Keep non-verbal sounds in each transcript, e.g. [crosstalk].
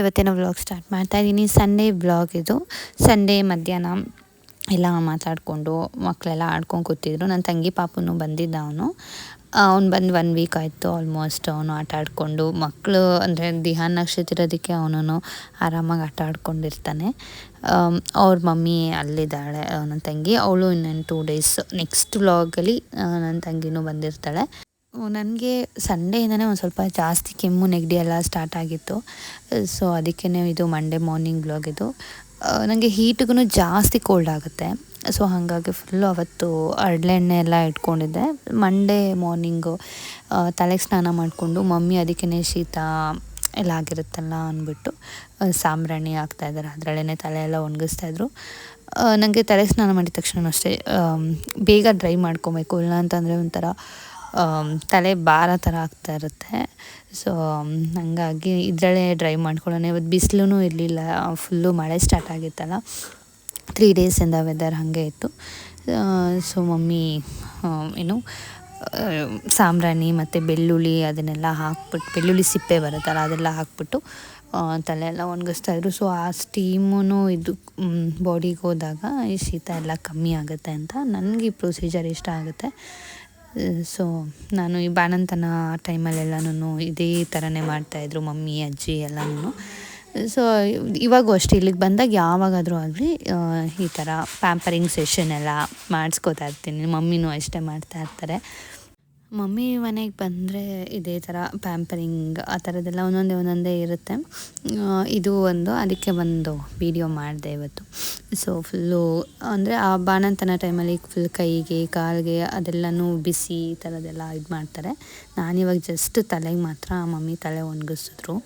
ಇವತ್ತಿನ vlog start ಮಾಡ್ತಾ ಇದ್ದೀನಿ. ಸಂಡೇ ವ್ಲಾಗ್ ಇದು. ಸಂಡೇ ಮಧ್ಯಾಹ್ನ ಎಲ್ಲ ಮಾತಾಡಿಕೊಂಡು ಮಕ್ಕಳೆಲ್ಲ ಆಡ್ಕೊಂಡು ಕೂತಿದ್ರು. ನನ್ನ ತಂಗಿ ಪಾಪನು ಬಂದಿದ್ದ ಅವನು. ಅವ್ನು ಬಂದು ಒನ್ ವೀಕ್ ಆಯಿತು ಆಲ್ಮೋಸ್ಟ್ ಅವನು ಆಟ ಆಡಿಕೊಂಡು. ಮಕ್ಕಳು ಅಂದರೆ ದಿಹಾನ್ ನಕ್ಷತ್ರದಕ್ಕೆ ಅವನು ಆರಾಮಾಗಿ ಆಟ ಆಡ್ಕೊಂಡಿರ್ತಾನೆ. ಅವ್ರ ಮಮ್ಮಿ ಅಲ್ಲಿದ್ದಾಳೆ ನನ್ನ ತಂಗಿ. ಅವಳು ಇನ್ನೊಂದು ಟೂ ಡೇಸ್ ನೆಕ್ಸ್ಟ್ ವ್ಲಾಗಲ್ಲಿ ನನ್ನ ತಂಗಿನೂ ಬಂದಿರ್ತಾಳೆ. ನನಗೆ ಸಂಡೇಯಿಂದನೇ ಒಂದು ಸ್ವಲ್ಪ ಜಾಸ್ತಿ ಕೆಮ್ಮು, ನೆಗಡಿ ಎಲ್ಲ ಸ್ಟಾರ್ಟ್ ಆಗಿತ್ತು. ಸೊ ಅದಕ್ಕೇ ಇದು ಮಂಡೇ ಮಾರ್ನಿಂಗ್ ಬ್ಲಾಗ್ ಇದು. ನನಗೆ ಹೀಟಿಗೂ ಜಾಸ್ತಿ ಕೋಲ್ಡ್ ಆಗುತ್ತೆ. ಸೊ ಹಾಗಾಗಿ ಫುಲ್ಲು ಅವತ್ತು ಅಡ್ಲೆಣ್ಣೆ ಎಲ್ಲ ಇಟ್ಕೊಂಡಿದ್ದೆ. ಮಂಡೇ ಮಾರ್ನಿಂಗು ತಲೆಗೆ ಸ್ನಾನ ಮಾಡಿಕೊಂಡು ಮಮ್ಮಿ ಅದಕ್ಕೇ ಶೀತ ಎಲ್ಲ ಆಗಿರುತ್ತಲ್ಲ ಅಂದ್ಬಿಟ್ಟು ಸಾಂಬ್ರಾಣಿ ಹಾಕ್ತಾಯಿದ್ದಾರೆ ಅದರಲ್ಲೇ ತಲೆ ಎಲ್ಲ ಒಣಗಿಸ್ತಾಯಿದ್ರು ನನಗೆ ತಲೆ ಸ್ನಾನ ಮಾಡಿದ ತಕ್ಷಣ ಅಷ್ಟೇ ಬೇಗ ಡ್ರೈ ಮಾಡ್ಕೊಬೇಕು. ಇಲ್ಲ ಅಂತಂದರೆ ಒಂಥರ ತಲೆ ಭಾರ ಥರ ಆಗ್ತಾ ಇರುತ್ತೆ. ಸೊ ಹಂಗಾಗಿ ಇದರಲ್ಲೇ ಡ್ರೈ ಮಾಡ್ಕೊಳ್ಳೋಣ. ಇವತ್ತು ಬಿಸಿಲೂ ಇರಲಿಲ್ಲ. ಫುಲ್ಲು ಮಳೆ ಸ್ಟಾರ್ಟ್ ಆಗಿತ್ತಲ್ಲ. ತ್ರೀ ಡೇಸಿಂದ ವೆದರ್ ಹಾಗೆ ಇತ್ತು. ಸೊ ಮಮ್ಮಿ ಏನು ಸಾಂಬ್ರಾಣಿ ಮತ್ತು ಬೆಳ್ಳುಳ್ಳಿ ಅದನ್ನೆಲ್ಲ ಹಾಕ್ಬಿಟ್ಟು ಬೆಳ್ಳುಳ್ಳಿ ಸಿಪ್ಪೆ ಬರುತ್ತಲ್ಲ, ಅದೆಲ್ಲ ಹಾಕ್ಬಿಟ್ಟು ತಲೆ ಎಲ್ಲ ಒಣಗಿಸ್ತಾಯಿದ್ರು ಸೊ ಆ ಸ್ಟೀಮೂ ಇದು ಬಾಡಿಗೆ ಹೋದಾಗ ಈ ಶೀತ ಎಲ್ಲ ಕಮ್ಮಿ ಆಗುತ್ತೆ ಅಂತ ನನಗೆ ಈ ಪ್ರೊಸೀಜರ್ ಇಷ್ಟ ಆಗುತ್ತೆ. ಸೊ ನಾನು ಈ ಬಾಣಂತನ ಟೈಮಲ್ಲೆಲ್ಲನೂ ಇದೇ ಥರನೇ ಮಾಡ್ತಾಯಿದ್ರು ಮಮ್ಮಿ, ಅಜ್ಜಿ ಎಲ್ಲನೂ ಸೊ ಇವಾಗೂ ಅಷ್ಟೇ, ಇಲ್ಲಿಗೆ ಬಂದಾಗ ಯಾವಾಗಾದರೂ ಆಗಲಿ ಈ ಥರ ಪ್ಯಾಂಪರಿಂಗ್ ಸೆಷನ್ ಎಲ್ಲ ಮಾಡಿಸ್ಕೋತಾ ಇರ್ತೀನಿ. ಮಮ್ಮಿನೂ ಅಷ್ಟೇ ಮಾಡ್ತಾ ಇರ್ತಾರೆ. ಮಮ್ಮಿ ಮನೆಗೆ ಬಂದರೆ ಇದೇ ಥರ ಪ್ಯಾಂಪರಿಂಗ್ ಆ ಥರದ್ದೆಲ್ಲ ಒಂದೊಂದೇ ಒಂದೊಂದೇ ಇರುತ್ತೆ. ಇದು ಒಂದು, ಅದಕ್ಕೆ ಒಂದು ವೀಡಿಯೋ ಮಾಡಿದೆ ಇವತ್ತು. ಸೊ ಫುಲ್ಲು ಅಂದರೆ ಆ ಬಾಣಂತನ ಟೈಮಲ್ಲಿ ಫುಲ್ ಕೈಗೆ, ಕಾಲಿಗೆ ಅದೆಲ್ಲನೂ ಬಿಸಿ ಈ ಥರದ್ದೆಲ್ಲ ಇದು ಮಾಡ್ತಾರೆ. ನಾನಿವಾಗ ಜಸ್ಟ್ ತಲೆಗೆ ಮಾತ್ರ ಮಮ್ಮಿ ತಲೆ ಒಣಗಿಸಿದ್ರು.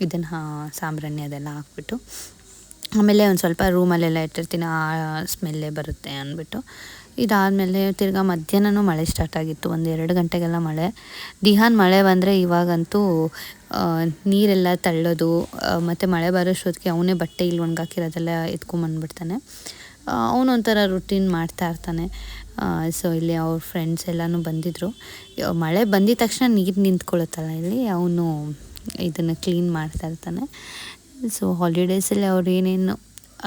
ಇದನ್ನು ಸಾಂಬ್ರಾಣಿ ಅದೆಲ್ಲ ಹಾಕ್ಬಿಟ್ಟು. ಆಮೇಲೆ ಒಂದು ಸ್ವಲ್ಪ ರೂಮಲ್ಲೆಲ್ಲ ಇಟ್ಟಿರ್ತೀನಿ, ಆ ಸ್ಮೆಲ್ಲೇ ಬರುತ್ತೆ ಅಂದ್ಬಿಟ್ಟು. ಇದಾದಮೇಲೆ ತಿರ್ಗಾ ಮಧ್ಯಾಹ್ನನೂ ಮಳೆ ಸ್ಟಾರ್ಟ್ ಆಗಿತ್ತು. ಒಂದು ಎರಡು ಗಂಟೆಗೆಲ್ಲ ಮಳೆ. ದಿಹಾನ್ ಮಳೆ ಬಂದರೆ ಇವಾಗಂತೂ ನೀರೆಲ್ಲ ತಳ್ಳೋದು ಮತ್ತು ಮಳೆ ಬರೋಷ್ಟೊತ್ತಿಗೆ ಅವನೇ ಬಟ್ಟೆ ಇಲ್ಲಿ ಒಣಗಾಕಿರೋದೆಲ್ಲ ಎತ್ಕೊಂಬಂದ್ಬಿಡ್ತಾನೆ. ಅವನೊಂಥರ ರುಟೀನ್ ಮಾಡ್ತಾ ಇರ್ತಾನೆ. ಸೊ ಇಲ್ಲಿ ಅವ್ರ ಫ್ರೆಂಡ್ಸ್ ಎಲ್ಲನೂ ಬಂದಿದ್ದರು ಮಳೆ ಬಂದಿದ ತಕ್ಷಣ ನೀರು ನಿಂತ್ಕೊಳ್ಳುತ್ತಲ್ಲ ಇಲ್ಲಿ, ಅವನು ಇದನ್ನು ಕ್ಲೀನ್ ಮಾಡ್ತಾ ಇರ್ತಾನೆ. ಸೊ ಹಾಲಿಡೇಸಲ್ಲಿ ಅವ್ರು ಏನೇನು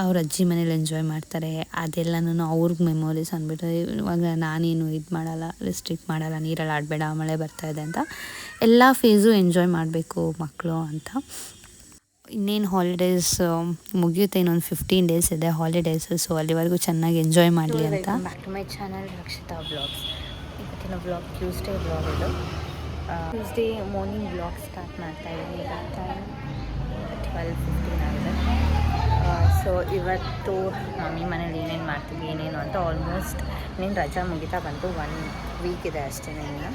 ಅವ್ರ ಅಜ್ಜಿ ಮನೇಲಿ ಎಂಜಾಯ್ ಮಾಡ್ತಾರೆ. ಅದೆಲ್ಲನೂ ಅವ್ರಿಗೆ ಮೆಮೊರೀಸ್ ಅಂದ್ಬಿಟ್ಟು ಇವಾಗ ನಾನೇನು ಇದು ಮಾಡಲ್ಲ ರಿಸ್ಟ್ರಿಕ್ಟ್ ಮಾಡಲ್ಲ ನೀರಲ್ಲಿ ಆಡಬೇಡ ಮಳೆ ಇದೆ ಅಂತ ಎಲ್ಲ ಫೇಸು ಎಂಜಾಯ್ ಮಾಡಬೇಕು ಮಕ್ಕಳು ಅಂತ. ಇನ್ನೇನು ಹಾಲಿಡೇಸ್ ಮುಗಿಯುತ್ತೆ ಇನ್ನೊಂದು ಫಿಫ್ಟೀನ್ ಡೇಸ್ ಇದೆ ಹಾಲಿಡೇಸು ಸೊ ಅಲ್ಲಿವರೆಗೂ ಚೆನ್ನಾಗಿ ಎಂಜಾಯ್ ಮಾಡಲಿ ಅಂತ. Back to my channel Rakshita vlogs ಇವತ್ತಿನ ಬ್ಲಾಗ್ ಟ್ಯೂಸ್ಡೇ ಬ್ಲಾಗ್ ಇದು. ಟ್ಯೂಸ್ಡೇ ಮಾರ್ನಿಂಗ್ ಬ್ಲಾಗ್ ಸ್ಟಾರ್ಟ್ ಮಾಡ್ತಾ ಇದ್ದೀನಿ. ಈಗ ಟೈಮ್ ಟ್ವೆಲ್ ಫಿಫ್ಟೀನ್ ಸೊ ಇವತ್ತು ಮಮ್ಮಿ ಮನೇಲಿ ಏನೇನು ಮಾಡ್ತೀವಿ ಏನೇನು ಅಂತ ಆಲ್ಮೋಸ್ಟ್ ನೀನು ರಜಾ ಮುಗಿತಾ ಬಂತು ಒನ್ ವೀಕ್ ಇದೆ ಅಷ್ಟೇ ಇನ್ನು.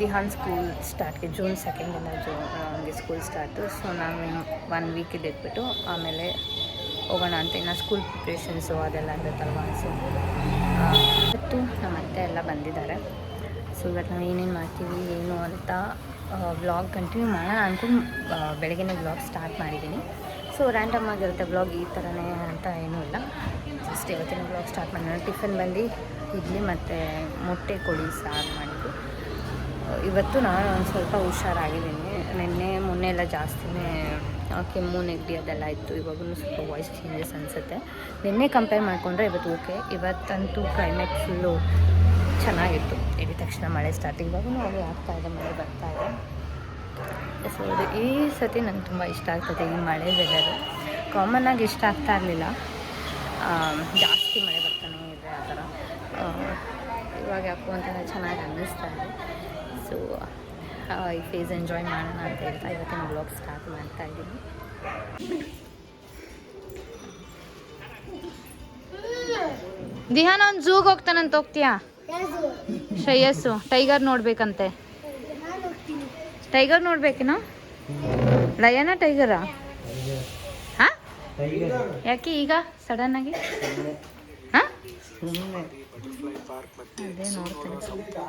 ದಿಹಾನ್ ಸ್ಕೂಲ್ ಸ್ಟಾರ್ಟ್ಗೆ ಜೂನ್ ಸೆಕೆಂಡಿಂದ ಜೂನ್ ಅವನಿಗೆ ಸ್ಕೂಲ್ ಸ್ಟಾರ್ಟು ಸೊ ನಾನು ಒನ್ ವೀಕ್ ಇದ್ಬಿಟ್ಟು ಆಮೇಲೆ ಹೋಗೋಣ ಅಂತ ಇನ್ನು ಸ್ಕೂಲ್ ಪ್ರಿಪ್ರೇಷನ್ಸು ಅದೆಲ್ಲ ಇರುತ್ತಲ್ವ? ಸೊ ಇವತ್ತು ನಮ್ಮ ಅತ್ತೆ ಎಲ್ಲ ಬಂದಿದ್ದಾರೆ. ಸೊ ಇವತ್ತು ನಾವು ಏನೇನು ಮಾಡ್ತೀವಿ, ಏನು ಅಂತ ವ್ಲಾಗ್ ಕಂಟಿನ್ಯೂ ಮಾಡೋಣ. ಅಂದ್ಕೊಂಡು ಬೆಳಗ್ಗೆನೇ ವ್ಲಾಗ್ ಸ್ಟಾರ್ಟ್ ಮಾಡಿದ್ದೀನಿ ಸೊ ರ್ಯಾಂಡಮ್ ಆಗಿರುತ್ತೆ ಬ್ಲಾಗ್ ಈ ಥರನೇ ಅಂತ ಏನೂ ಇಲ್ಲ. ಜಸ್ಟ್ ಇವತ್ತಿನ ಬ್ಲಾಗ್ ಸ್ಟಾರ್ಟ್ ಮಾಡೋಣ. ಟಿಫನ್ ಬಂದು ಇಡ್ಲಿ ಮತ್ತು ಮೊಟ್ಟೆ ಕೊಡಿ ಸಾರು ಮಾಡಿದ್ದು ಇವತ್ತು ನಾನು ಒಂದು ಸ್ವಲ್ಪ ಹುಷಾರಾಗಿದ್ದೀನಿ. ನಿನ್ನೆ ಮೊನ್ನೆ ಎಲ್ಲ ಜಾಸ್ತಿನೇ ಕೆಮ್ಮು, ನೆಗಡಿ ಅದೆಲ್ಲ ಇತ್ತು. ಇವಾಗೂ ಸ್ವಲ್ಪ ವಾಯ್ಸ್ ಚೇಂಜಸ್ ಅನಿಸುತ್ತೆ. ನಿನ್ನೆ ಕಂಪೇರ್ ಮಾಡಿಕೊಂಡ್ರೆ ಇವತ್ತು ಓಕೆ ಇವತ್ತಂತೂ ಕ್ಲೈಮೇಟ್ ಫುಲ್ಲು ಚೆನ್ನಾಗಿತ್ತು. ಇಡೀ ತಕ್ಷಣ ಮಳೆ ಸ್ಟಾರ್ಟ್ ಇವಾಗೂ ಅದು ಆಗ್ತಾಯಿದೆ ಮಳೆ ಬರ್ತಾಯಿದೆ ಸೊ ಅದು ಈ ಸತಿ ನಂಗೆ ತುಂಬ ಇಷ್ಟ ಆಗ್ತದೆ ಈ ಮಳೆ ವೆದರು ಆಗಿ ಇಷ್ಟ ಆಗ್ತಾ ಇರಲಿಲ್ಲ. ಜಾಸ್ತಿ ಮಳೆ ಬರ್ತಾನೆ ಇದೆ ಆ ಥರ. ಇವಾಗ ಯಾಕೋ ಅಂತ ಚೆನ್ನಾಗಿ ಅನ್ನಿಸ್ತಾ ಇದೆ. ಸೊ ಈ ಫೇಸ್ ಎಂಜಾಯ್ ಮಾಡೋಣ ಅಂತ ಹೇಳ್ತಾ ಇವತ್ತಿನ ಬ್ಲಾಗ್ ಸ್ಟಾರ್ಟ್ ಮಾಡ್ತಾ ಇದ್ದೀನಿ. ದಿಹಾನ ಒಂದು ಝೂಗೆ ಹೋಗ್ತಾನಂತ ಹೋಗ್ತೀಯಾ? ಶ್ರೇಯಸ್ಸು. ಟೈಗರ್ ನೋಡ್ಬೇಕಂತೆ. ಟೈಗರ್ ನೋಡ್ಬೇಕೇನೋ ಲಯನ ಟೈಗರಾ ಹಾ? ಯಾಕೆ ಈಗ? ಸಡನ್ ಆಗಿ? ಹಾ? ಅದೇ ನೋಡ್ತೀನಿ.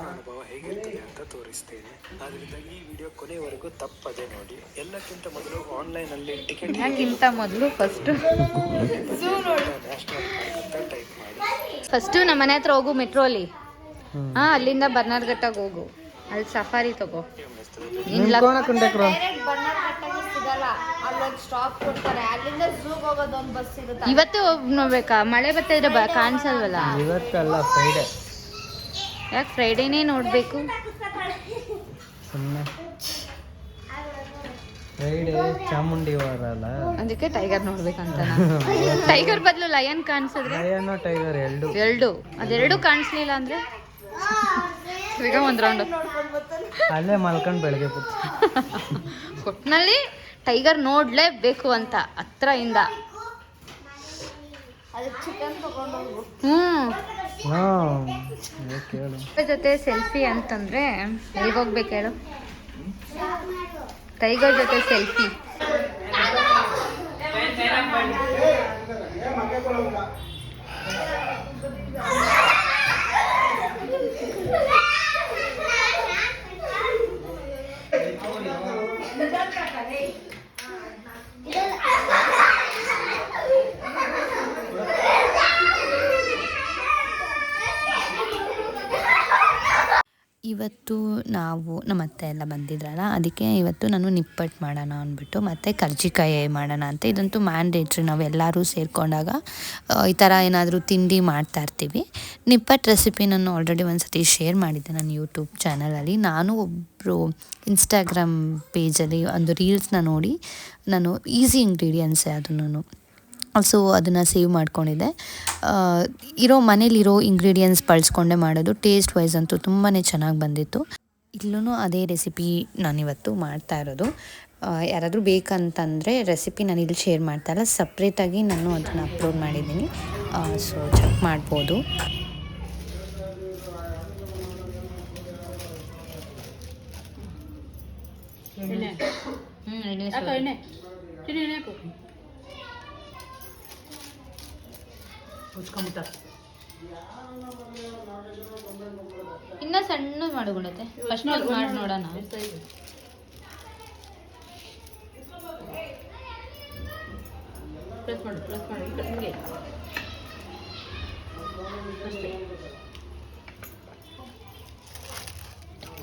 ಅನುಭವ ಹೇಗಿರ್ತದೆ ಅಂತ ತೋರಿಸ್ತೇನೆ. ಆದ್ರಿಂದ ಈ ವಿಡಿಯೋ ಕೊನೆವರೆಗೂ ತಪ್ಪದೆ ನೋಡಿ. ಎಲ್ಲಕ್ಕಿಂತ ಮೊದಲು ಆನ್ಲೈನ್ ಅಲ್ಲಿ ಟಿಕೆಟ್ ಯಾಕಿಂತ ಮೊದಲು ಫಸ್ಟ್ ಟೈಪ್ ಮಾಡಿ ನಮ್ಮ ಮನೆ ಹತ್ರ ಹೋಗು ಮೆಟ್ರೋಲಿ ಹಾ ಅಲ್ಲಿಂದ ಬರ್ನಾರ್ಘಟ್ಟಾಗ ಹೋಗು. ಅಲ್ಲಿ ಸಫಾರಿ ತಗೋ. ಇವತ್ತು ನೋಡ್ಬೇಕಾ? ಮಳೆ ಬರ್ತಾ ಇದ್ರೆ ಬ- ಕಾಣಿಸಲ್ವಲ್ಲ? ಇವತ್ತಲ್ಲ ಫ್ರೈಡೆ ಯಾಕೆ ಫ್ರೈಡೇನೇ ನೋಡ್ಬೇಕು? ಸುಮ್ಮನೆ ಫ್ರೈಡೆ ಚಾಮುಂಡಿ ವಾರ ಅಲ್ಲ. ಅದಕ್ಕೆ ಟೈಗರ್ ನೋಡ್ಬೇಕಂತ ಟೈಗರ್ ಬದಲು ಲಯನ್ ಕಾಣಿಸಿದ್ರೆ? ಲಯನ್ ಟೈಗರ್ ಎರಡು. ಎರಡು. ಅದೆರಡು ಕಾಣಿಸ್ಲಿಲ್ಲ ಅಂದ್ರೆ? ಈಗ ಒಂದ್ ರೌಂಡ್ ಅಲ್ಲೇ ಮಲ್ಕೊಂಡು ಬೆಳಗ್ಗೆ ಕೂತು ಒಟ್ನಲ್ಲಿ ಟೈಗರ್ ನೋಡ್ಲೇಬೇಕು ಅಂತ ಹತ್ರ ಇಂದ ಜೊತೆ ಸೆಲ್ಫಿ ಅಂತಂದ್ರೆ ಎಲ್ಲಿಗೆ ಹೋಗ್ಬೇಕು ಹೇಳು ಟೈಗರ್ ಜೊತೆ ಸೆಲ್ಫಿ ಇವತ್ತು ನಾವು, ನಮ್ಮ ಅತ್ತೆ ಎಲ್ಲ ಬಂದಿದ್ರಲ್ಲ, ಅದಕ್ಕೆ ಇವತ್ತು ನಾನು ನಿಪ್ಪಟ್ಟು ಮಾಡೋಣ ಅಂದ್ಬಿಟ್ಟು ಮತ್ತು ಕರ್ಜಿಕಾಯಿ ಮಾಡೋಣ ಅಂತ. ಇದಂತೂ ಮ್ಯಾಂಡೇಟ್ರಿ ನಾವು ಎಲ್ಲರೂ ಸೇರಿಕೊಂಡಾಗ ಈ ಥರ ಏನಾದರೂ ತಿಂಡಿ ಮಾಡ್ತಾ ಇರ್ತೀವಿ. ನಿಪ್ಪಟ್ಟು ರೆಸಿಪಿ ನಾನು ಆಲ್ರೆಡಿ ಒಂದು ಸತಿ ಶೇರ್ ಮಾಡಿದ್ದೆ ನನ್ನ ಯೂಟ್ಯೂಬ್ ಚಾನಲಲ್ಲಿ ನಾನು ಒಬ್ಬರು ಇನ್ಸ್ಟಾಗ್ರಾಮ್ ಪೇಜಲ್ಲಿ ಒಂದು ರೀಲ್ಸ್ನ ನೋಡಿ, ನಾನು ಈಸಿ ಇಂಗ್ರೀಡಿಯೆಂಟ್ಸೇ ಅದನ್ನು ಸೊ ಅದನ್ನು ಸೇವ್ ಮಾಡ್ಕೊಂಡಿದ್ದೆ. ಇರೋ ಮನೇಲಿರೋ ಇಂಗ್ರೀಡಿಯೆಂಟ್ಸ್ ಬಳಸ್ಕೊಂಡೆ ಮಾಡೋದು ಟೇಸ್ಟ್ ವೈಸ್ ಅಂತೂ ತುಂಬಾ ಚೆನ್ನಾಗಿ ಬಂದಿತ್ತು. ಇಲ್ಲೂ ಅದೇ ರೆಸಿಪಿ ನಾನಿವತ್ತು ಮಾಡ್ತಾ ಇರೋದು. ಯಾರಾದರೂ ಬೇಕಂತಂದರೆ ರೆಸಿಪಿ ನಾನು ಇಲ್ಲಿ ಶೇರ್ ಮಾಡ್ತಾ ಇಲ್ಲ. ಸಪ್ರೇಟಾಗಿ ನಾನು ಅದನ್ನು ಅಪ್ಲೋಡ್ ಮಾಡಿದ್ದೀನಿ. ಸೊ ಚೆಕ್ ಮಾಡ್ಬೋದು. ಇನ್ನ ಸಣ್ಣ ಮಾಡ್ಕೊಳತ್ತೆ. ಫಸ್ಟ್ ಮಾಡಿ ನೋಡೋಣ.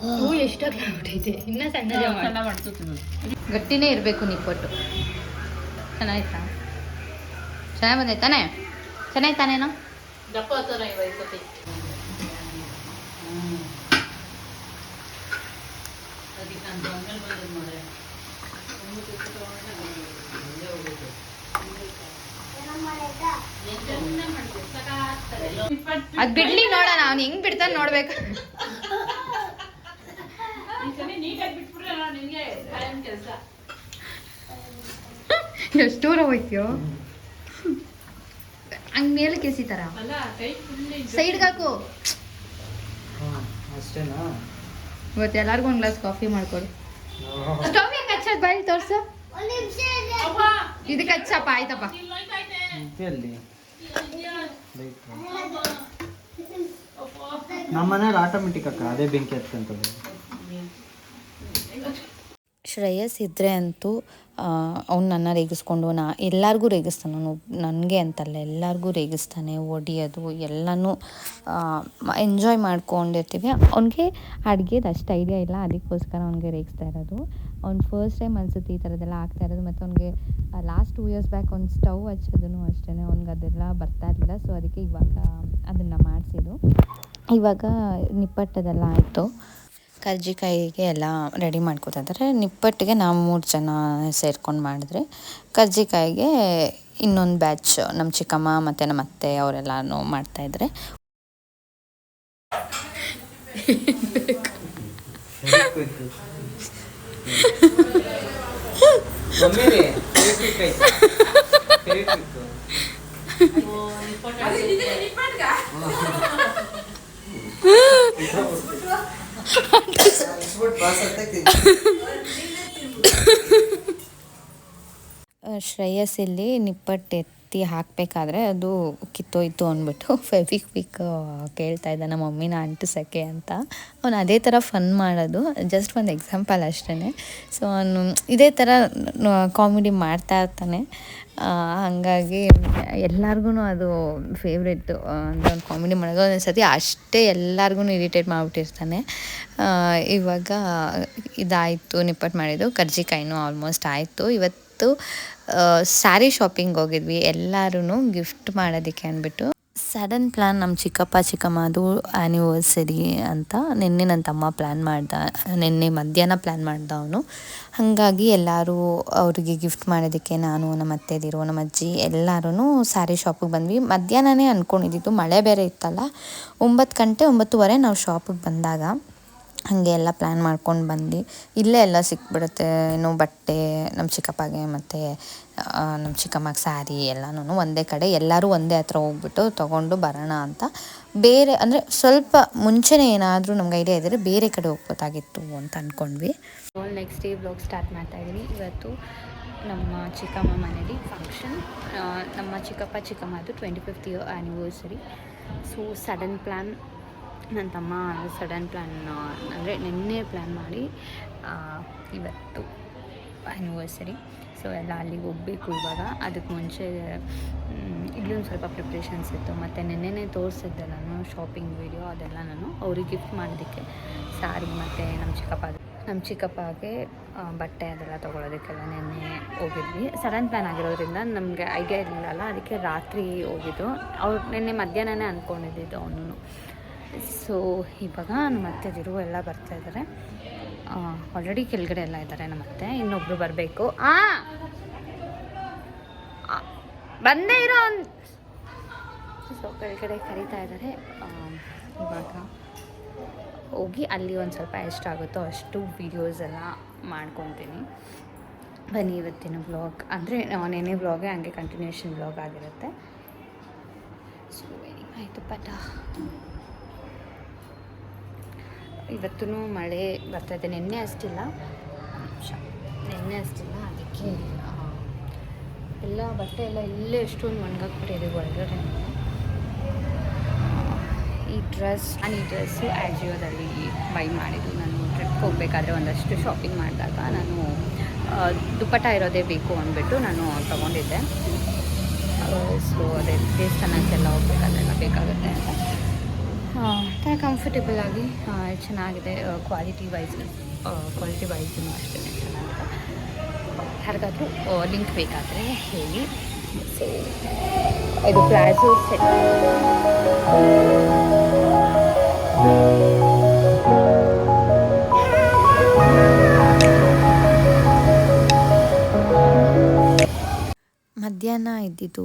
ಹೂ ಎಷ್ಟಾಗ್ಬಿಟ್ಟೈತೆ ಇನ್ನ ಸಣ್ಣ ಗಟ್ಟಿನೇ ಇರಬೇಕು ನಿಪ್ಪಟ್ಟು. ಚೆನ್ನಾಯ್ತಾ ಚೆನ್ನಾಗಿ ಬಂದೈತಾನೆ? ಚೆನ್ನಾಯ್ತಾನೇನೋ ಅದ್ ಬಿಡ್ಲಿ ನೋಡೋಣ ಅವ್ನು ಹೆಂಗ್ ಬಿಡ್ತಾನೆ ನೋಡ್ಬೇಕು. ಎಷ್ಟು ದೂರ ಹೋಯ್ತೀಯೋ? ಹಂಗ್ ಮೇಲೆ ಕೆಸಿತಾರ. ಸೈಡ್ಗೆ ಹಾಕು. ಅಷ್ಟೇನಾ? ಇವತ್ತು ಎಲ್ಲಾರ್ಗು ಒಂದು ಗ್ಲಾಸ್ ಕಾಫಿ ಮಾಡ್ಕೊಡು. ಸ್ಟವ್ ಯಾಕೆ ಹಚ್ಚದ್ ಬಾಯಿ ತೋರ್ಸು. ಇದಕ್ಕೆ ಹಚ್ಚಪ್ಪ ಆಯ್ತಪ್ಪ. ನಮ್ಮ ಮನೇಲಿ ಆಟೋಮೆಟಿಕ್ ಅಕ್ಕ ಅದೇ ಬೆಂಕಿ ಹತ್ಕೊಂತದೆ ಶ್ರೇಯಸ್ ಇದ್ದರೆ ಅಂತೂ ಅವ್ನು ನನ್ನ ರೇಗಿಸ್ಕೊಂಡು ನಾ ಎಲ್ಲರಿಗೂ ರೇಗಿಸ್ತಾನೆ. ನನಗೆ ಅಂತಲ್ಲ, ಎಲ್ಲರಿಗೂ ರೇಗಿಸ್ತಾನೆ. ಒಡಿಯೋದು ಎಲ್ಲನೂ ಎಂಜಾಯ್ ಮಾಡ್ಕೊಂಡಿರ್ತೀವಿ. ಅವನಿಗೆ ಅಡುಗೆದು ಅಷ್ಟು ಐಡಿಯಾ ಇಲ್ಲ. ಅದಕ್ಕೋಸ್ಕರ ಅವನಿಗೆ ರೇಗಿಸ್ತಾ ಇರೋದು. ಅವ್ನು ಫಸ್ಟ್ ಟೈಮ್ ಅನ್ಸುತ್ತೆ ಈ ಥರದ್ದೆಲ್ಲ ಆಗ್ತಾ ಇರೋದು. ಮತ್ತು ಅವ್ನಿಗೆ ಲಾಸ್ಟ್ ಟೂ ಇಯರ್ಸ್ ಬ್ಯಾಕ್ ಒಂದು ಸ್ಟವ್ ಹಚ್ಚೋದನ್ನು ಅಷ್ಟೇ ಅವ್ನಿಗೆ ಅದೆಲ್ಲ ಬರ್ತಾ ಇರಲಿಲ್ಲ. ಸೊ ಅದಕ್ಕೆ ಇವಾಗ, ಅದನ್ನು ಮಾಡಿಸಿದ್ದು. ಇವಾಗ, ನಿಪ್ಪಟ್ಟದೆಲ್ಲ ಆಯಿತು. ಕರ್ಜಿಕಾಯಿಗೆ ಎಲ್ಲ ರೆಡಿ ಮಾಡ್ಕೋತಾ ಇದ್ದಾರೆ. ನಿಪ್ಪಟ್ಟಿಗೆ ನಾವು ಮೂರು ಜನ ಸೇರ್ಕೊಂಡು ಮಾಡಿದ್ರೆ ಕರ್ಜಿಕಾಯಿಗೆ ಇನ್ನೊಂದು ಬ್ಯಾಚ್ ನಮ್ಮ ಚಿಕ್ಕಮ್ಮ ಮತ್ತು ನಮ್ಮ ಅತ್ತೆ ಅವರೆಲ್ಲನೂ ಮಾಡ್ತಾಯಿದ್ರೆ ಶ್ರೇಯಸ್ ಇಲ್ಲಿ ನಿಪ್ಪಟ್ಟು ಎತ್ತಿ ಹಾಕಬೇಕಾದ್ರೆ ಅದು ಕಿತ್ತೋಯ್ತು ಅಂದ್ಬಿಟ್ಟು [laughs] ಫೆವಿಕ್ವಿಕ್ ಕೇಳ್ತಾ ಇದ್ದಾನೆ ಮಮ್ಮಿನ ಅಂಟಿಸೋಕ್ಕೆ ಅಂತ. ಅವನು ಅದೇ ಥರ ಫನ್ ಮಾಡೋದು ಜಸ್ಟ್ ಒಂದು ಎಕ್ಸಾಂಪಲ್ ಅಷ್ಟೇ ಸೊ ಅವನು ಇದೇ ಥರ ಕಾಮಿಡಿ ಮಾಡ್ತಾ ಇರ್ತಾನೆ. ಹಾಗಾಗಿ ಎಲ್ಲಾರ್ಗು ಅದು ಫೇವ್ರೆಟ್ಟು ಅಂದರೆ ಒಂದು ಕಾಮಿಡಿ ಮಾಡೋದು. ಒಂದೊಂದು ಸತಿ ಅಷ್ಟೇ ಎಲ್ಲರಿಗೂ ಇರಿಟೇಟ್ ಮಾಡಿಬಿಟ್ಟಿರ್ತಾನೆ. ಇವಾಗ ಇದಾಯಿತು ನಿಪ್ಪಟ್ಟು ಮಾಡಿದ್ದು. ಕರ್ಜಿಕಾಯಿನೂ ಆಲ್ಮೋಸ್ಟ್ ಆಯಿತು. ಇವತ್ತು ಸ್ಯಾರಿ ಶಾಪಿಂಗ್ ಹೋಗಿದ್ವಿ. ಎಲ್ಲರೂ ಗಿಫ್ಟ್ ಮಾಡೋದಕ್ಕೆ ಅಂದ್ಬಿಟ್ಟು. ಸಡನ್ ಪ್ಲ್ಯಾನ್ ನಮ್ಮ ಚಿಕ್ಕಪ್ಪ, ಚಿಕ್ಕಮ್ಮದು ಆ್ಯನಿವರ್ಸರಿ ಅಂತ ನಿನ್ನೆ ನನ್ನ ತಮ್ಮ ಪ್ಲ್ಯಾನ್ ಮಾಡ್ದ, ನಿನ್ನೆ ಮಧ್ಯಾಹ್ನ ಪ್ಲ್ಯಾನ್ ಮಾಡ್ದ ಅವನು. ಹಾಗಾಗಿ ಎಲ್ಲರೂ ಅವರಿಗೆ ಗಿಫ್ಟ್ ಮಾಡೋದಕ್ಕೆ ನಾನು, ನಮ್ಮ ಅತ್ತೆದಿರು, ನಮ್ಮ ಅಜ್ಜಿ ಎಲ್ಲರೂ ಸ್ಯಾರಿ ಶಾಪಿಗೆ ಬಂದ್ವಿ. ಮಧ್ಯಾಹ್ನನೇ ಅಂದ್ಕೊಂಡಿದ್ದು ಮಳೆ ಬೇರೆ ಇತ್ತಲ್ಲ, ಒಂಬತ್ತು ಗಂಟೆ ಒಂಬತ್ತುವರೆ ನಾವು ಶಾಪಿಗೆ ಬಂದಾಗ ಹಾಗೆ ಎಲ್ಲ ಪ್ಲ್ಯಾನ್ ಮಾಡ್ಕೊಂಡು ಬಂದು ಇಲ್ಲೇ ಎಲ್ಲ ಸಿಕ್ಬಿಡುತ್ತೆ ಏನು ಬಟ್ಟೆ ನಮ್ಮ ಚಿಕ್ಕಪ್ಪಗೆ ಮತ್ತು ನಮ್ಮ ಚಿಕ್ಕಮ್ಮಗೆ ಸ್ಯಾರಿ ಎಲ್ಲನೂ ಒಂದೇ ಕಡೆ. ಎಲ್ಲರೂ ಒಂದೇ ಹತ್ರ ಹೋಗ್ಬಿಟ್ಟು ತೊಗೊಂಡು ಬರೋಣ ಅಂತ. ಬೇರೆ ಅಂದರೆ ಸ್ವಲ್ಪ ಮುಂಚೆನೇ ಏನಾದರೂ ನಮ್ಗೆ ಐಡಿಯಾ ಇದ್ದರೆ ಬೇರೆ ಕಡೆ ಹೋಗ್ಬೋದಾಗಿತ್ತು ಅಂತ ಅಂದ್ಕೊಂಡ್ವಿ ನೆಕ್ಸ್ಟ್ ಡೇ ಬ್ಲಾಗ್ ಸ್ಟಾರ್ಟ್ ಮಾಡ್ತಾ ಇದ್ದೀನಿ. ಇವತ್ತು ನಮ್ಮ ಚಿಕ್ಕಮ್ಮ ಮನೇಲಿ ಫಂಕ್ಷನ್ ನಮ್ಮ ಚಿಕ್ಕಪ್ಪ ಚಿಕ್ಕಮ್ಮದು twenty fifth year anniversary so sudden plan ನನ್ನ ತಮ್ಮ ಸಡನ್ ಪ್ಲ್ಯಾನ್ ಅಂದರೆ ನಿನ್ನೆ ಪ್ಲ್ಯಾನ್ ಮಾಡಿ ಇವತ್ತು ಆ್ಯನಿವರ್ಸರಿ ಸೊ ಎಲ್ಲ ಅಲ್ಲಿಗೆ ಹೋಗಬೇಕು ಇವಾಗ. ಅದಕ್ಕೆ ಮುಂಚೆ ಇಲ್ಲಿ ಇಲ್ಲೊಂದು ಸ್ವಲ್ಪ ಪ್ರಿಪ್ರೇಷನ್ಸ್ ಇತ್ತು. ಮತ್ತು ನಿನ್ನೆನೇ ತೋರಿಸಿದ್ದೆ ನಾನು ಶಾಪಿಂಗ್ ವೀಡಿಯೋ ಅದೆಲ್ಲ ನಾನು ಅವ್ರಿಗೆ ಗಿಫ್ಟ್ ಮಾಡೋದಕ್ಕೆ. ಸಾರಿ ಮತ್ತು ನಮ್ಮ ಚಿಕ್ಕಪ್ಪ ನಮ್ಮ ಚಿಕ್ಕಪ್ಪಗೆ ಬಟ್ಟೆ ಅದೆಲ್ಲ ತೊಗೊಳೋದಕ್ಕೆಲ್ಲ ನೆನ್ನೆ ಹೋಗಿದ್ವಿ. ಸಡನ್ ಪ್ಲ್ಯಾನ್ ಆಗಿರೋದ್ರಿಂದ ನಮಗೆ ಐಡಿಯಾ ಇರಲಿಲ್ಲಲ್ಲ, ಅದಕ್ಕೆ ರಾತ್ರಿ ಹೋಗಿದ್ದು. ಅವ್ರು, ನಿನ್ನೆ ಮಧ್ಯಾಹ್ನನೇ ಅಂದ್ಕೊಂಡಿದ್ದು ಅವನು ಸೊ ಇವಾಗ ನಮ್ಮ ಅತ್ತೆದಿರು ಎಲ್ಲ ಬರ್ತಾ ಇದ್ದಾರೆ ಆಲ್ರೆಡಿ ಕೆಳಗಡೆ ಎಲ್ಲ ಇದ್ದಾರೆ ನಮ್ಮತ್ತೆ. ಇನ್ನೊಬ್ರು ಬರಬೇಕು. ಆ! ಬಂದೇ ಇರೋ ಸೊ ಕೆಳಗಡೆ ಕರೀತಾ ಇದ್ದಾರೆ ಇವಾಗ ಹೋಗಿ ಅಲ್ಲಿ ಒಂದು ಸ್ವಲ್ಪ ಎಷ್ಟಾಗುತ್ತೋ ಅಷ್ಟು ವೀಡಿಯೋಸ್ ಎಲ್ಲ ಮಾಡ್ಕೊತೀನಿ. ಬನ್ನಿ ಇವತ್ತಿನ ಬ್ಲಾಗ್ ಅಂದರೆ, ನೆನೆ ಬ್ಲಾಗೇ ಹಂಗೆ ಕಂಟಿನ್ಯೂಷನ್ ಬ್ಲಾಗ್ ಆಗಿರುತ್ತೆ. ಸೊ ಆಯಿತು ಪಟ ಇವತ್ತೂ ಮಳೆ ಬರ್ತಾಯಿದೆ. ನಿನ್ನೆ ಅಷ್ಟಿಲ್ಲ. ನಿನ್ನೆ ಅಷ್ಟಿಲ್ಲ. ಅದಕ್ಕೆ ಎಲ್ಲ ಬಟ್ಟೆ ಎಲ್ಲ ಇಲ್ಲೇ ಎಷ್ಟೊಂದು ಒಣಗಾಕ್ಬಿಟ್ಟಿದೆ. ಒಳಗಡೆ ಈ ಡ್ರೆಸ್, ನಾನು ಈ ಡ್ರೆಸ್ಸು ಆ್ಯಜಿಯೋದಲ್ಲಿ ಬೈ ಮಾಡಿದ್ದು. ನಾನು ಟ್ರಿಪ್ ಹೋಗಬೇಕಾದ್ರೆ ಒಂದಷ್ಟು ಶಾಪಿಂಗ್ ಮಾಡಿದಾಗ ನಾನು ದುಪ್ಪಟ್ಟ ಇರೋದೇ ಬೇಕು ಅಂದ್ಬಿಟ್ಟು ನಾನು ತೊಗೊಂಡಿದ್ದೆ. ಸೊ ಅದೇ ದೇವಸ್ಥಾನಕ್ಕೆಲ್ಲ ಹೋಗ್ಬೇಕಾದ್ರೆಲ್ಲ ಬೇಕಾಗುತ್ತೆ ಅಂತ. ತುಂಬ ಕಂಫರ್ಟೇಬಲ್ ಆಗಿ ಆ, ಚೆನ್ನಾಗಿದೆ ಕ್ವಾಲಿಟಿ ವೈಸ್ ಕ್ವಾಲಿಟಿ ವೈಸೂ ಅಷ್ಟೇ ಚೆನ್ನಾಗಿದೆ ಯಾರಿಗಾದ್ರೂ ಲಿಂಕ್ ಬೇಕಾದರೆ ಹೇಳಿ ಸೊ ಇದು ಪ್ಲಾಜೋ ಸೆಟ್ ಮಧ್ಯಾಹ್ನ ಇದ್ದಿದ್ದು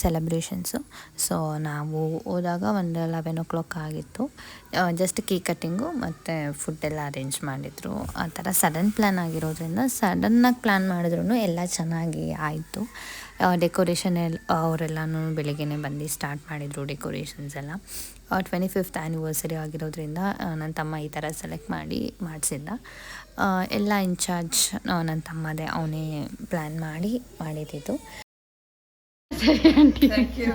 ಸೆಲೆಬ್ರೇಷನ್ಸು ಸೊ ನಾವು ಹೋದಾಗ ಒಂದು ಲೆವೆನ್ ಓ ಕ್ಲಾಕ್ ಆಗಿತ್ತು ಜಸ್ಟ್ ಕೇಕ್ ಕಟ್ಟಿಂಗು ಮತ್ತು ಫುಡ್ ಎಲ್ಲ ಅರೇಂಜ್ ಮಾಡಿದರು. ಆ ಥರ ಸಡನ್ ಪ್ಲ್ಯಾನ್ ಆಗಿರೋದ್ರಿಂದ ಸಡನ್ನಾಗಿ ಪ್ಲ್ಯಾನ್ ಮಾಡಿದ್ರು ಎಲ್ಲ ಚೆನ್ನಾಗಿ ಆಯಿತು. ಡೆಕೋರೇಷನ್ ಎಲ್ಲ ಅವರೆಲ್ಲನೂ ಬೆಳಿಗ್ಗೆ ಬಂದು ಸ್ಟಾರ್ಟ್ ಮಾಡಿದರು ಡೆಕೋರೇಷನ್ಸ್ ಎಲ್ಲ. ಟ್ವೆಂಟಿ ಫಿಫ್ತ್ ಆ್ಯನಿವರ್ಸರಿ ಆಗಿರೋದ್ರಿಂದ ನನ್ನ ತಮ್ಮ ಈ ಥರ ಸೆಲೆಕ್ಟ್ ಮಾಡಿ ಮಾಡಿಸಿದ್ದ. ಎಲ್ಲ ಇನ್ಚಾರ್ಜ್ ನನ್ನ ತಮ್ಮದೇ ಅವನೇ ಪ್ಲ್ಯಾನ್ ಮಾಡಿ ಮಾಡಿದ್ದಿದ್ದು. Thank you.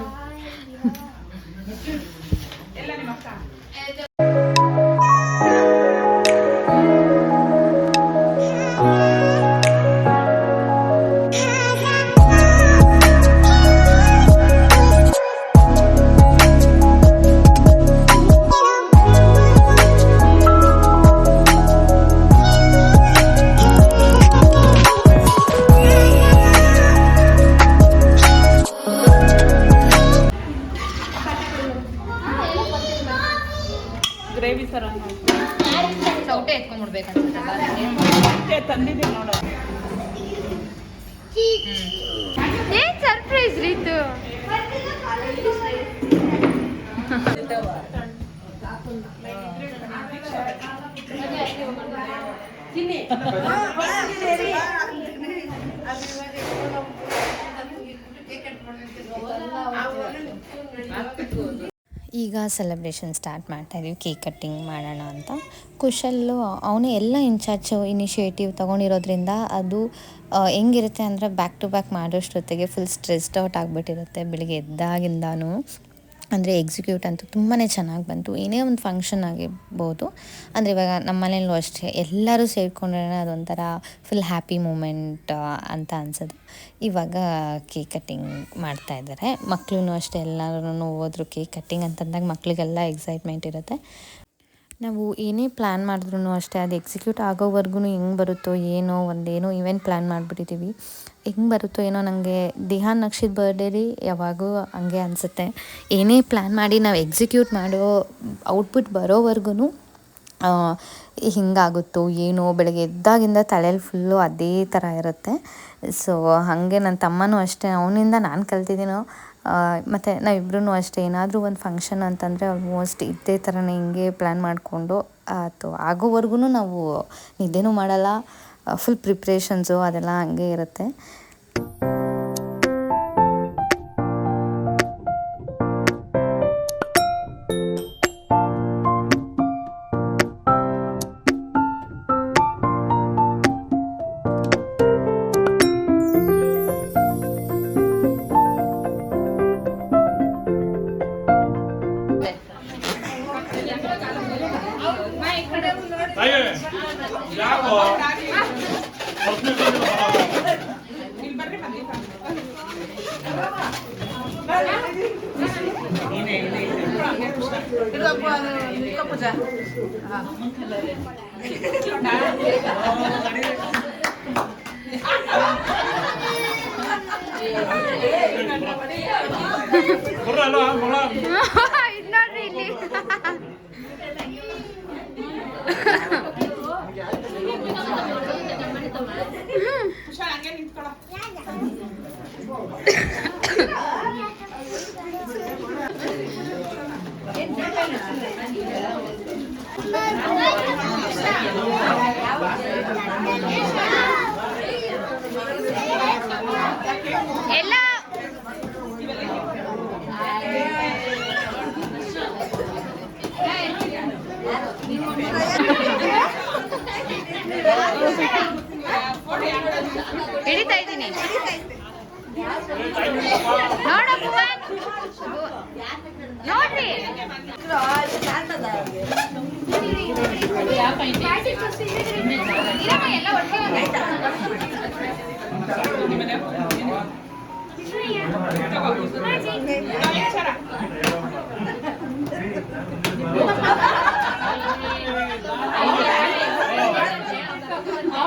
ಸೆಲೆಬ್ರೇಷನ್ ಸ್ಟಾರ್ಟ್ ಮಾಡ್ತಾ ಇದೀವಿ ಕೇಕ್ ಕಟ್ಟಿಂಗ್ ಮಾಡೋಣ ಅಂತ. ಕುಶಲ್ಲು, ಅವನೇ ಎಲ್ಲ ಇನ್ಚಾರ್ಜ್ ಇನಿಷಿಯೇಟಿವ್ ತೊಗೊಂಡಿರೋದ್ರಿಂದ ಅದು ಹೆಂಗಿರುತ್ತೆ ಅಂದರೆ ಬ್ಯಾಕ್ ಟು ಬ್ಯಾಕ್ ಮಾಡೋಷ್ಟೊತ್ತಿಗೆ ಫುಲ್ ಸ್ಟ್ರೆಸ್ಡ್ ಔಟ್ ಆಗಿಬಿಟ್ಟಿರುತ್ತೆ ಬೆಳಿಗ್ಗೆ ಎದ್ದಾಗಿಂದಾನು. ಅಂದರೆ ಎಕ್ಸಿಕ್ಯೂಟ್ ಅಂತೂ ತುಂಬಾ ಚೆನ್ನಾಗಿ ಬಂತು. ಏನೇ ಒಂದು ಫಂಕ್ಷನ್ ಆಗಿರ್ಬೋದು. ಅಂದರೆ ಇವಾಗ ನಮ್ಮ ಮನೇಲೂ ಅಷ್ಟೇ. ಎಲ್ಲರೂ ಸೇರಿಕೊಂಡ್ರೆ ಅದೊಂಥರ ಫುಲ್ ಹ್ಯಾಪಿ ಮೂಮೆಂಟ್ ಅಂತ ಅನ್ಸೋದು. ಇವಾಗ ಕೇಕ್ ಕಟ್ಟಿಂಗ್ ಮಾಡ್ತಾ ಇದ್ದಾರೆ. ಮಕ್ಕಳು ಅಷ್ಟೇ ಎಲ್ಲರೂ ಹೋದ್ರು ಕೇಕ್ ಕಟ್ಟಿಂಗ್ ಅಂತಂದಾಗ ಮಕ್ಕಳಿಗೆಲ್ಲ ಎಕ್ಸೈಟ್ಮೆಂಟ್ ಇರುತ್ತೆ. ನಾವು ಏನೇ ಪ್ಲ್ಯಾನ್ ಮಾಡಿದ್ರು ಅಷ್ಟೇ, ಅದು ಎಕ್ಸಿಕ್ಯೂಟ್ ಆಗೋವರೆಗೂ ಹೆಂಗೆ ಬರುತ್ತೋ ಏನೋ ಒಂದೇನೋ ಇವೆಂಟ್ ಪ್ಲ್ಯಾನ್ ಮಾಡಿಬಿಟ್ಟಿದ್ದೀವಿ ಹೆಂಗೆ ಬರುತ್ತೋ ಏನೋ ನನಗೆ ದಿಹಾನ್ ನಕ್ಷಿತ್ ಬರ್ಡೇಲಿ ಯಾವಾಗೂ ಹಂಗೆ ಅನಿಸುತ್ತೆ. ಏನೇ ಪ್ಲ್ಯಾನ್ ಮಾಡಿ ನಾವು ಎಕ್ಸಿಕ್ಯೂಟ್ ಮಾಡೋ ಔಟ್ಪುಟ್ ಬರೋವರೆಗೂ ಹಿಂಗಾಗುತ್ತೋ ಏನೋ ಬೆಳಗ್ಗೆ ಎದ್ದಾಗಿಂದ ತಲೆಯಲ್ಲಿ ಫುಲ್ಲು ಅದೇ ಥರ ಇರುತ್ತೆ. ಸೊ ಹಾಗೆ ನನ್ನ ತಮ್ಮನೂ ಅಷ್ಟೇ, ಅವನಿಂದ ನಾನು ಕಲ್ತಿದ್ದೀನೋ. ಮತ್ತು ನಾವಿಬ್ರು ಅಷ್ಟೇ, ಏನಾದರೂ ಒಂದು ಫಂಕ್ಷನ್ ಅಂತಂದರೆ ಆಲ್ಮೋಸ್ಟ್ ಇದೇ ಥರನೇ ಹಿಂಗೆ ಪ್ಲ್ಯಾನ್ ಮಾಡಿಕೊಂಡು ಆಯ್ತು ಆಗೋವರೆಗೂ ನಾವು ನಿದ್ದೆನೂ ಮಾಡಲ್ಲ ಫುಲ್ ಪ್ರಿಪ್ರೇಷನ್ಸು ಅದೆಲ್ಲ ಹಂಗೆ ಇರುತ್ತೆ. [laughs] ಇದ್ ನೋಡ್ರಿ ಇಲ್ಲಿ Thank you. ಹಿಡಿತಾ ಇದ್ದೀನಿ. ನೋಡ್ರಿ. ಎಲ್ಲ ನೋಡ್ರಿ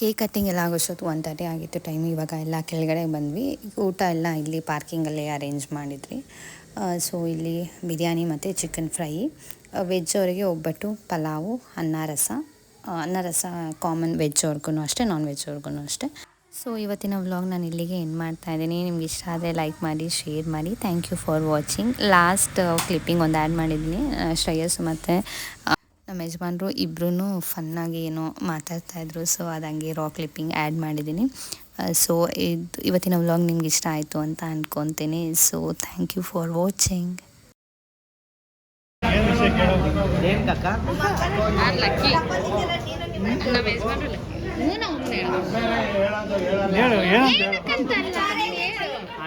ಕೇಕ್ ಕಟ್ಟಿಂಗ್ ಎಲ್ಲ ಆಗೋಷ್ಟೊತ್ತು ಒನ್ ತರ್ಟಿ ಆಗಿತ್ತು ಟೈಮ್ ಇವಾಗ ಎಲ್ಲ ಕೆಳಗಡೆ ಬಂದ್ವಿ. ಊಟ ಎಲ್ಲ ಇಲ್ಲಿ ಪಾರ್ಕಿಂಗಲ್ಲೇ ಅರೇಂಜ್ ಮಾಡಿದ್ವಿ. ಸೊ ಇಲ್ಲಿ ಬಿರಿಯಾನಿ ಮತ್ತು ಚಿಕನ್ ಫ್ರೈ ವೆಜ್ ಅವರಿಗೆ ಒಬ್ಬಟ್ಟು, ಪಲಾವು, ಅನ್ನ, ರಸ. ಅನ್ನ, ರಸ ಕಾಮನ್ ವೆಜ್ ಅವ್ರಿಗೂ ಅಷ್ಟೇ ನಾನ್ ವೆಜ್ ಅವ್ರಿಗೂ ಅಷ್ಟೇ. ಸೊ ಇವತ್ತಿನ ವ್ಲಾಗ್ ನಾನು ಇಲ್ಲಿಗೆ ಎಂಡ್ ಮಾಡ್ತಾ ಇದ್ದೀನಿ. ನಿಮ್ಗೆ ಇಷ್ಟ ಆದರೆ ಲೈಕ್ ಮಾಡಿ ಶೇರ್ ಮಾಡಿ. Thank you for watching last clipping ಒಂದು ಆ್ಯಡ್ ಮಾಡಿದ್ದೀನಿ. ಶ್ರೇಯಸ್ ಮತ್ತು ನಮ್ಮ ಯಜಮಾನ್ರು ಇಬ್ಬರೂ ಫನ್ನಾಗಿ ಏನೋ ಮಾತಾಡ್ತಾಯಿದ್ರು ಸೊ ಅದು ಹಂಗೆ ರಾ ಕ್ಲಿಪ್ಪಿಂಗ್ ಆ್ಯಡ್ ಮಾಡಿದ್ದೀನಿ. ಸೊ ಇದು, ಇವತ್ತಿನ ವ್ಲಾಗ್ ನಿಮ್ಗೆ ಇಷ್ಟ ಆಯಿತು ಅಂತ ಅಂದ್ಕೊತೀನಿ so thank you for watching ಏನ್ ಕಕ್ಕ ನಾನು ಲಕ್ಕಿ. ನಮ್ಮ ಯಜಮಾನ್ರು ಲಕ್ಕಿ. ಹ್ಞೂ ನಾವು ಹೇಳು ಹೇಳು. ಏನು ಏನಕ್ಕಂತಲ್ಲ? ನೀನ್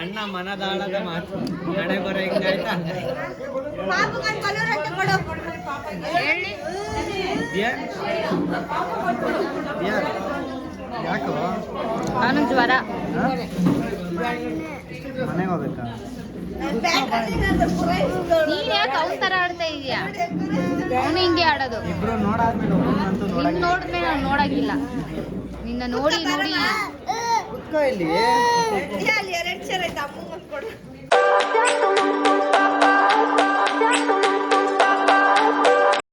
ಅಣ್ಣ ಮನದಾಳದ ಮಾತು. ನಡೆ ಬರೋ ಹಿಂಗಾಯ್ತಾ? ಯಾಕೋ? ಜ್ವರ. ಮನೆಗೆ ಹೋಗ್ಬೇಕಾ? ನೀನ್ ಯಾಕೆ ಅವನ ತರ ಆಡ್ತಾ ಇದೀಯಾ? ಅವನು ಹಿಂಗೆ ಆಡೋದು. ನಿನ್ ನೋಡಂಗಿಲ್ಲ ನೋಡಿದ್ಮೇಲೆ ನಾನು ನೋಡಂಗಿಲ್ಲ. ನಿನ್ನ ನೋಡಿ ನೋಡಿ. ಇಲ್ಲಿ.